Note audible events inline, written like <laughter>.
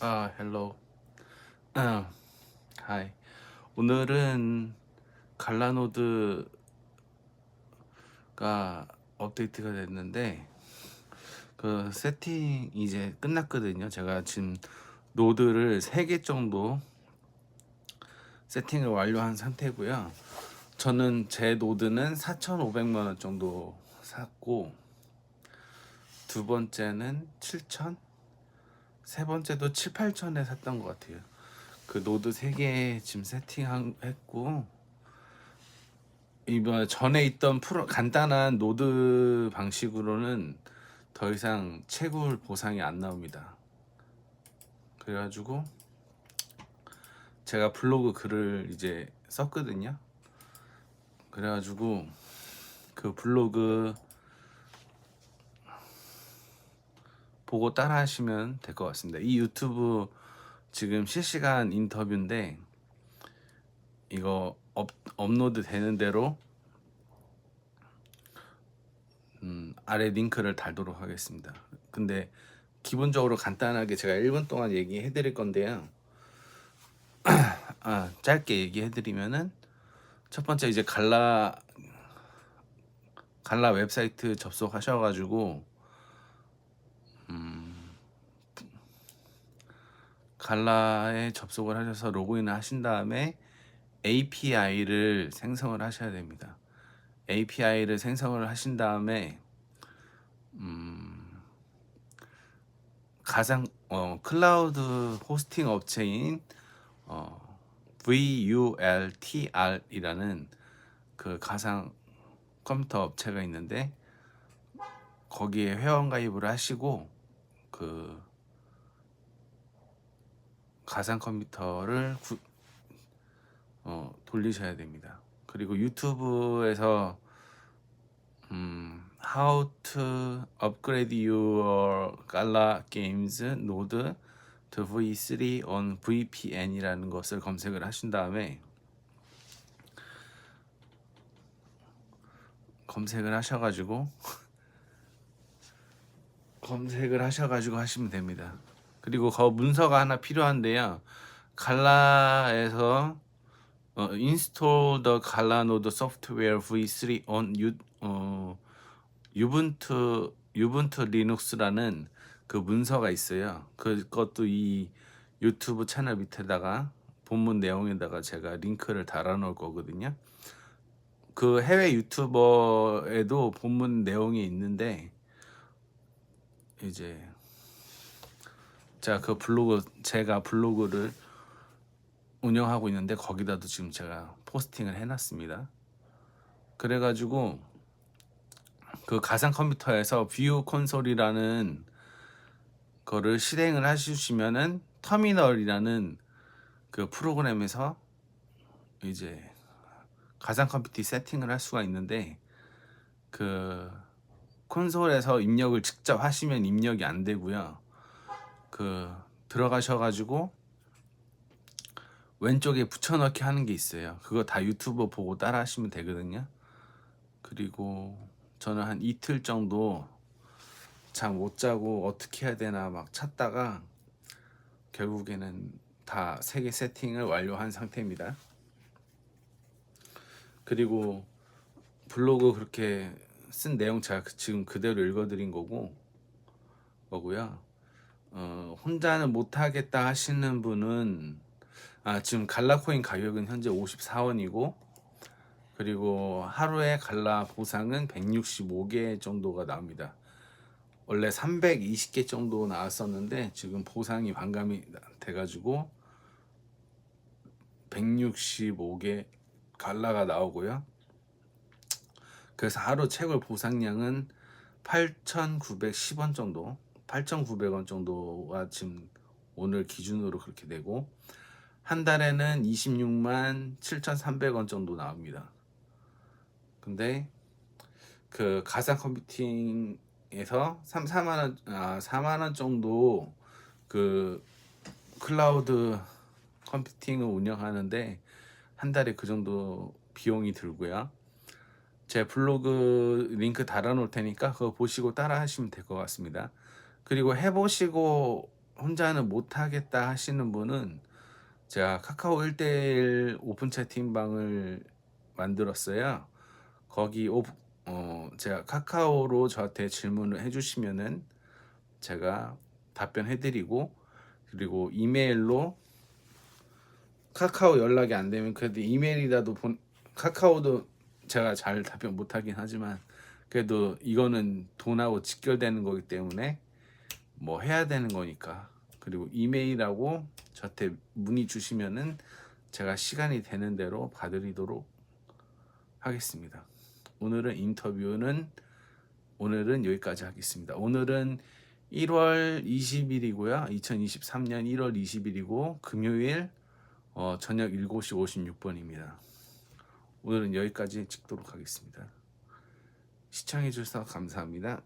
아, 헬로. 아, 하이. 오늘은 갈라노드가 업데이트가 됐는데 그 세팅 이제 끝났거든요. 제가 지금 노드를 3개 정도 세팅을 완료한 상태고요. 저는 제 노드는 4,500만 원 정도 샀고 두 번째는 7,000 세 번째도 7, 8천에 샀던 것 같아요. 그 노드 3개 지금 세팅했고 이번 전에 있던 프로 간단한 노드 방식으로는 더 이상 채굴 보상이 안 나옵니다. 그래가지고 제가 블로그 글을 이제 썼거든요. 그래가지고 그 블로그 보고 따라 하시면 될 것 같습니다. 이 유튜브 지금 실시간 인터뷰인데 이거 업, 업로드 되는 대로 음, 아래 링크를 달도록 하겠습니다. 근데 기본적으로 간단하게 제가 1분 동안 얘기해 드릴 건데요. <clears throat> 아, 짧게 얘기해 드리면은 첫 번째 이제 갈라 갈라 웹사이트 접속하셔 가지고 갈라에 접속을 하셔서 로그인을 하신 다음에 API를 생성을 하셔야 됩니다. API를 생성을 하신 다음에 음, 가상 어, 클라우드 호스팅 업체인 어, VULTR이라는 그 가상 컴퓨터 업체가 있는데 거기에 회원 가입을 하시고 그 가상 컴퓨터를 구, 어, 돌리셔야 됩니다. 그리고 유튜브에서 음, How to upgrade your Gala Games node to V3 on VPN이라는 것을 검색을 하신 다음에 검색을 하셔가지고 검색을 하셔가지고 하시면 됩니다. 그리고 그 문서가 하나 필요한데요. 갈라에서 어, install the 갈라 노드 software v3 on 유, 어, 유분투 유분투 리눅스라는 그 문서가 있어요. 그것도 이 유튜브 채널 밑에다가 본문 내용에다가 제가 링크를 달아 놓을 거거든요. 그 해외 유튜버에도 본문 내용이 있는데 이제 제가 그 블로그 제가 블로그를 운영하고 있는데 거기다도 지금 제가 포스팅을 해놨습니다. 그래가지고 그 가상 컴퓨터에서 뷰 콘솔이라는 거를 실행을 해주시면은 터미널이라는 그 프로그램에서 이제 가상 컴퓨터 세팅을 할 수가 있는데 그 콘솔에서 입력을 직접 하시면 입력이 안 되고요. 그 들어가셔가지고 왼쪽에 붙여넣기 하는 게 있어요. 그거 다 유튜브 보고 따라 하시면 되거든요. 그리고 저는 한 이틀 정도 잠 못 자고 어떻게 해야 되나 막 찾다가 결국에는 다 세 개 세팅을 완료한 상태입니다. 그리고 블로그 그렇게 쓴 내용 제가 지금 그대로 읽어드린 거고 거고요. 어, 혼자는 못하겠다 하시는 분은 아, 지금 갈라코인 가격은 현재 54원이고 그리고 하루에 갈라 보상은 165개 정도가 나옵니다. 원래 320개 정도 나왔었는데 지금 보상이 반감이 돼가지고 165개 갈라가 나오고요. 그래서 하루 채굴 보상량은 8,910원 정도 8,900원 정도가 지금 오늘 기준으로 그렇게 되고 한 달에는 26만 7,300원 정도 나옵니다. 근데 그 가상 컴퓨팅에서 3, 4만 원, 아, 4만 원 정도 그 클라우드 컴퓨팅을 운영하는데 한 달에 그 정도 비용이 들고요. 제 블로그 링크 달아 놓을 테니까 그거 보시고 따라 하시면 될 것 같습니다. 그리고 해보시고 혼자는 못하겠다 하시는 분은 제가 카카오 1대1 오픈 채팅방을 만들었어요. 거기 오, 어, 제가 카카오로 저한테 질문을 해주시면은 제가 답변해드리고 그리고 이메일로 카카오 연락이 안 되면 그래도 이메일이라도 본 카카오도 제가 잘 답변 못하긴 하지만 그래도 이거는 돈하고 직결되는 거기 때문에 뭐 해야 되는 거니까 그리고 이메일하고 저한테 문의 주시면은 제가 시간이 되는 대로 봐드리도록 하겠습니다. 오늘은 인터뷰는 오늘은 여기까지 하겠습니다. 오늘은 1월 20일이고요. 2023년 1월 20일이고 금요일 어, 저녁 7시 56분입니다. 오늘은 여기까지 찍도록 하겠습니다. 시청해 주셔서 감사합니다.